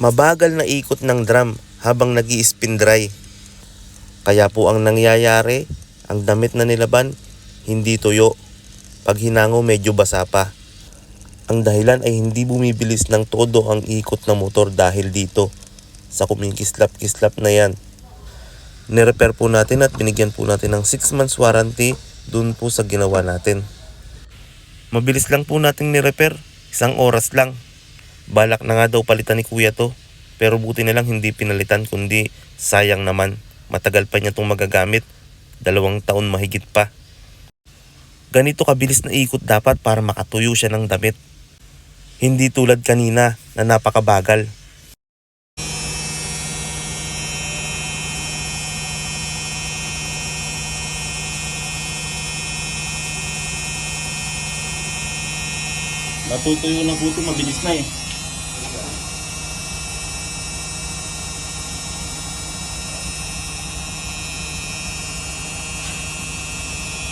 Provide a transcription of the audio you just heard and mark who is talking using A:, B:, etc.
A: Mabagal na ikot ng drum habang nag spin dry. Kaya po ang nangyayari, ang damit na nilaban, hindi tuyo. Pag hinango medyo basa pa. Ang dahilan ay hindi bumibilis ng todo ang ikot ng motor dahil dito sa kumikislap-kislap na yan. Nirepair po natin at binigyan po natin ng 6 months warranty dun po sa ginawa natin. Mabilis lang po nating nirepair, isang oras lang. Balak na nga daw palitan ni kuya to. Pero buti na lang hindi pinalitan kundi sayang naman. Matagal pa niya itong magagamit. Dalawang taon mahigit pa. Ganito kabilis na ikot dapat para makatuyo siya ng damit. Hindi tulad kanina na napakabagal.
B: Natutuyo na po ito, mabilis na eh.